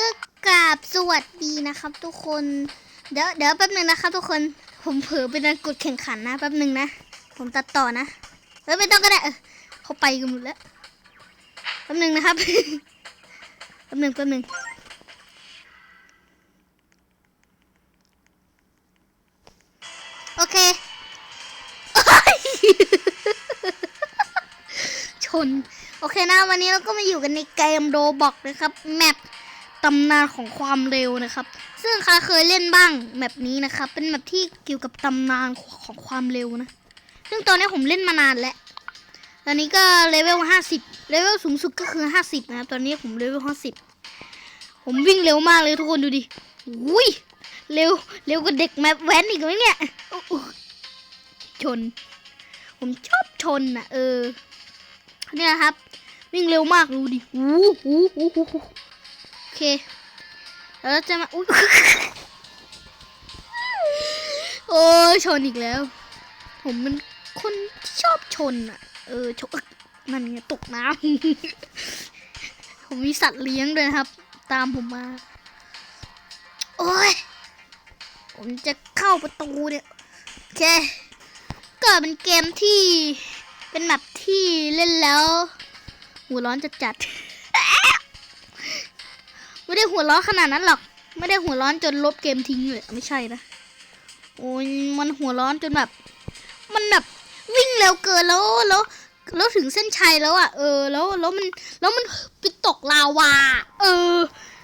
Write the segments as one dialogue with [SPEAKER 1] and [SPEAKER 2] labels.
[SPEAKER 1] ก็กราบสวัสดีนะครับทุกคน เดี๋ยวเดี๋ยวแป๊บหนึ่งนะครับทุกคน ผมเผลอไปดันกดแข่งขันนะแป๊บหนึ่งนะ ผมตัดต่อนะเออไม่ต้องก็ได้เออเขาไปกันหมดแล้ว แป๊บหนึ่งนะครับ แป๊บหนึ่งแป๊บหนึ่งโอเค ชน โอเคนะวันนี้เราก็มาอยู่กันในเกมโรบอกนะครับ แมป ตำนานของความเร็วนะครับ ซึ่งครเคยเล่นบ้างแมปนี้นะครับ เป็นแมปที่เกี่ยวกับตำนานของความเร็วนะ ซึ่งตอนนี้ผมเล่นมานานแล้ว ตอนนี้ก็เลเวลห้าสิบเลเวลสูงสุดก็คือห้าสิบนะครับตอนนี้ผมเลเวลห้าสิบผมวิ่งเร็วมากเลยทุกคนดูดิอุ้ยเร็วเร็วกว่าเด็กแมปแว้นอีกไหมเนี่ยชน ผมชอบชนอะเออเนี่ยครับ วิ่งเร็วมากดูดิอู้หูหูหูหู อเคเราจะมาอุ้ยโอ้ยชนอีกแล้ว ผมเป็นคนที่ชอบชนอะ เออชนมันไงตกน้ำ ผมมีสัตว์เลี้ยงด้วยครับ ตามผมมา โอ้ย ผมจะเข้าประตูเนี่ย โอเค ก็เป็นเกมที่เป็นแบบที่เล่นแล้ว หัวร้อนจะจัด ไม่ได้หัวร้อนขนาดนั้นหรอก ไม่ได้หัวร้อนจนลบเกมทิ้งเลย ไม่ใช่นะ โอ้ยมันหัวร้อนจนแบบ มันแบบวิ่งเร็วเกินแล้วแล้วแล้วถึงเส้นชัยแล้วอะ เออ แล้วแล้วมันแล้วมันไปตกลาวา เออ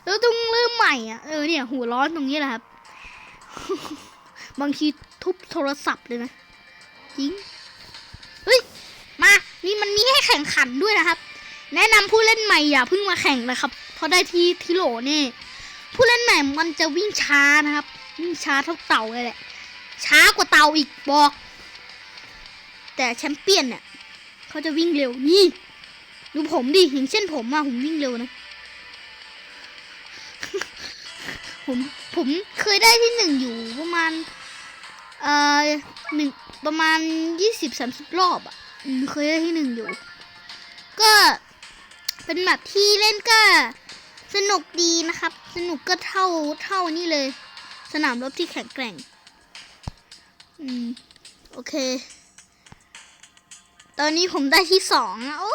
[SPEAKER 1] แล้วต้องเริ่มใหม่อะ เออเนี่ย หัวร้อนตรงนี้แหละครับ บางทีทุบโทรศัพท์เลยนะจริง เฮ้ย มา นี่มันมีให้แข่งขันด้วยนะครับ แนะนำผู้เล่นใหม่อย่าเพิ่งมาแข่งนะครับ เพราะได้ที่ที่โหลนี่ ผู้เล่นใหม่มันจะวิ่งช้านะครับ วิ่งช้าเท่าเต่าเลยแหละ ช้ากว่าเต่าอีกบอก แต่แชมเปี้ยนเนี่ยเขาจะวิ่งเร็วนี่ดูผมดิอย่างเช่นผมอะผมวิ่งเร็วนะ ผมผมเคยได้ที่หนึ่งอยู่ประมาณ เอ่อหนึ่งประมาณยี่สิบสามสิบรอบอะอืมเคยได้ที่หนึ่งอยู่ ก็ เป็นแบบที่เล่นก็สนุกดีนะครับ สนุกก็เท่าเท่านี่เลย สนามรบที่แข็งแกร่ง อืม โอเค ตอนนี้ผมได้ที่สองโอ้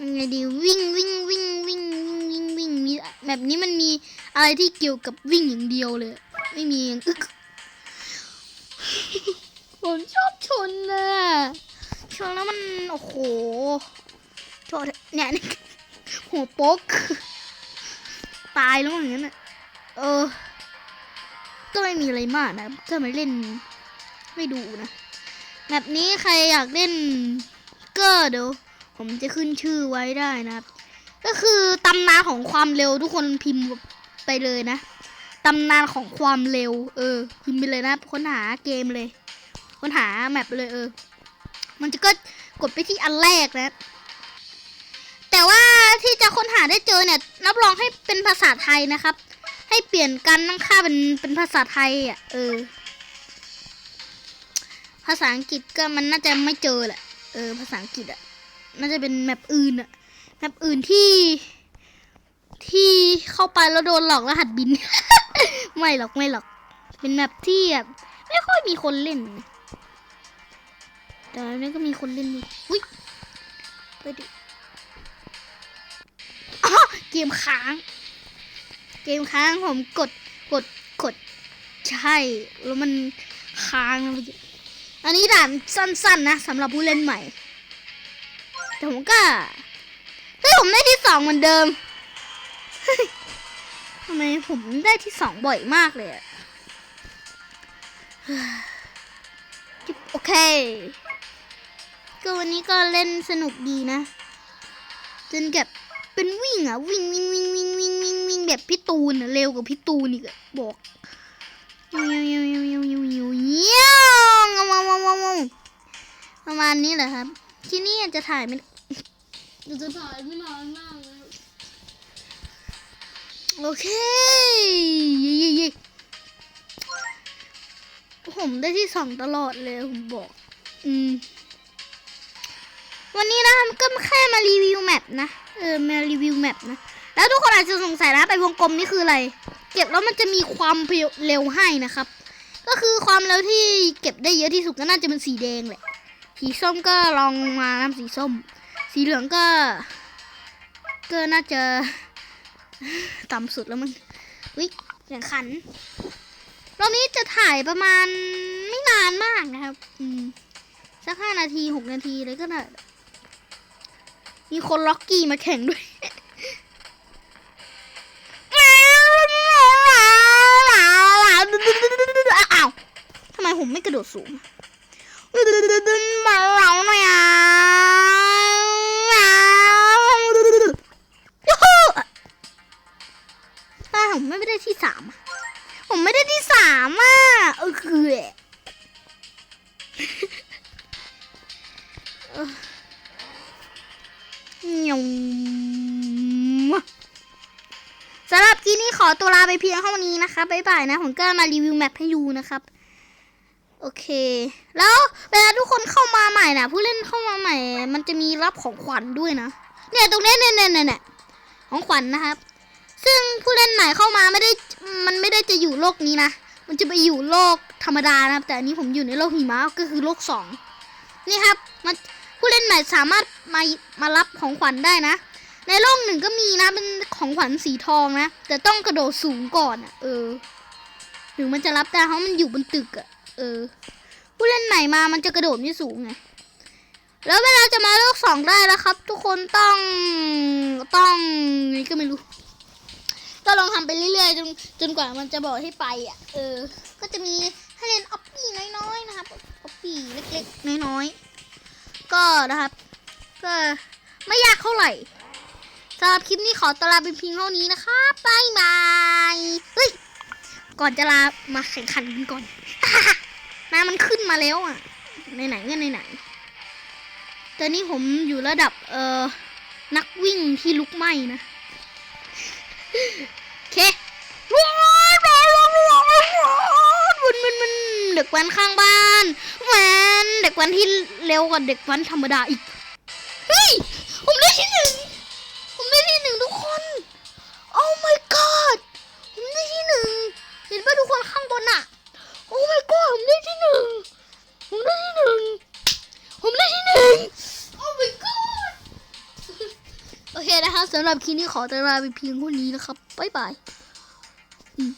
[SPEAKER 1] ยังไงดีวิ่งวิ่งวิ่งวิ่งวิ่งวิ่งวิ่งมีแบบนี้มันมีอะไรที่เกี่ยวกับวิ่งอย่างเดียวเลย ไม่มีอย่างอึกผมชอบชนน่ะชนแล้วมัน โอ้โห โชนเนี่ยนี่หัวโป๊ก ตายแล้วอย่างนั้นอะ เออ ก็ไม่มีอะไรมากนะก็มาเล่น ไม่ดูนะ แบบนี้ใครอยากเล่นก็เดี๋ยวผมจะขึ้นชื่อไว้ได้นะครับ ก็คือตำนานของความเร็วทุกคนพิมพ์ไปเลยนะตำนานของความเร็ว เออ พิมพ์ไปเลยนะค้นหาเกมเลย ค้นหาแมปเลยเออ มันจะก็กดไปที่อันแรกนะ ว่าที่จะค้นหาได้เจอเนี่ยรับรองให้เป็นภาษาไทยนะครับ ให้เปลี่ยนการตั้งค่าเป็นเป็นภาษาไทยอะเออ ภาษาอังกฤษก็มันน่าจะไม่เจอแหละเออ ภาษาอังกฤษอะน่าจะเป็นแมปอื่นอะแมปอื่นที่ที่เข้าไปแล้วโดนหลอกรหัสบิน ไม่หรอกไม่หรอก เป็นแมปที่แบบไม่ค่อยมีคนเล่นแต่นี้ก็มีคนเล่นอยู่อุ้ยไปดิ เกมค้าง เกมค้างผมกดกดกดใช่ แล้วมันค้างเมื่อกี้อันนี้ด่านสั้น ๆ นะสำหรับผู้เล่นใหม่ แต่ผมก็เฮ้ยผมได้ที่สองเหมือนเดิมทำไมผมได้ที่สองบ่อยมากเลยอะโอเค ก็วันนี้ก็เล่นสนุกดีนะ จนแบบ เป็นวิ่งอะวิ่งวิ่งวิ่งวิ่งวิ่งวิ่งวิ่งแบบพี่ตูนอะเร็วกว่าพี่ตูนอีกอะบอกเยวเยวเยวเยวเยวเยวเยวงงงงงงประมาณนี้แหละครับ ที่นี่จะถ่ายไม่จะถ่ายไม่นานมากเลยโอเคเย่เย่เย่ผมได้ที่สองตลอดเลยผมบอก อืม วันนี้นะก็แค่มารีวิวแมปนะ เออ มารีวิวแมปนะ แล้วทุกคนอาจจะสงสัยนะ ไปวงกลมนี่คืออะไร เก็บแล้วมันจะมีความเร็วให้นะครับ ก็คือความเร็วที่เก็บได้เยอะที่สุดก็น่าจะเป็นสีแดงแหละ สีส้มก็ลองมาน้ำสีส้ม สีเหลืองก็ ก็น่าจะต่ำสุดแล้วมึงวิแข่งขันรอบนี้จะถ่ายประมาณไม่นานมากนะครับ อืม สักห้านาทีหกนาทีเลยก็ได้ มีคนล็อกกี้มาแข่งด้วยอ้าวทำไมผมไม่กระโดดสูงมาเราหน่อยอะยูฮูอะผมไม่ได้ที่สามอะผมไม่ได้ที่สามอะเออคือ สำหรับคลิปนี้ขอตัวลาไปเพียงเท่านี้นะคะบ๊ายบายนะผมก็มารีวิวแมปให้ดูนะครับ โอเค แล้วเวลาทุกคนเข้ามาใหม่นะผู้เล่นเข้ามาใหม่ มันจะมีรับของขวัญด้วยนะ เนี่ยตรงนี้เนี่ยเนี่ยเนี่ยเนของขวัญนะครับ ซึ่งผู้เล่นใหม่เข้ามาไม่ได้มันไม่ได้จะอยู่โลกนี้นะมันจะไปอยู่โลกธรรมดานะครับ แต่อันนี้ผมอยู่ในโลกหิมะก็คือโลกสองนี่ครับมัน ผู้เล่นใหม่สามารถมามารับของขวัญได้นะ ในโลกหนึ่งก็มีนะเป็นของขวัญสีทองนะ แต่ต้องกระโดดสูงก่อนอะเออถึงมันจะรับได้เพราะมันอยู่บนตึกอะเออ ผู้เล่นใหม่มามันจะกระโดดไม่สูงไงแล้วเวลาจะมาโลกสองได้แล้วครับ ทุกคนต้องต้องนี่ก็ไม่รู้ ก็ลองทำไปเรื่อยๆจนจนกว่ามันจะบอกให้ไปอะ เออ ก็จะมีให้เล่นออปปี้น้อยๆนะครับออปปี้เล็กๆ น้อยๆ ก็นะครับ ก็ไม่ยากเท่าไหร่สำหรับคลิปนี้ขอตลาไปเพียงเท่านี้นะคะบายบายเฮ้ย ก่อนจะลามาแข่งขันกันก่อนน้ำมันขึ้นมาแล้วอะในไหนๆก็ในไหนๆตอนนี้ผมอยู่ระดับเอ่อนักวิ่งที่ลุกไหม้นะ โอเคว้าวว้าวว้าวว้าวมันมันมัน เด็กแว้นข้างบ้านแว้นเด็กแว้นที่เร็วกว่าเด็กแว้นธรรมดาอีกเฮ้ยผมได้ที่หนึ่งผมได้ที่หนึ่งทุกคนโอ้ my god ผมได้ที่หนึ่งเห็นป่ะทุกคนข้างบนอะโอ้ my god ผมได้ที่หนึ่งผมได้ที่หนึ่งผมได้ที่หนึ่งโอ้ my god โอเคนะครับสำหรับคลิปนี้ขอตัวลาไปเพียงเท่านี้นะครับบ๊ายบายอืม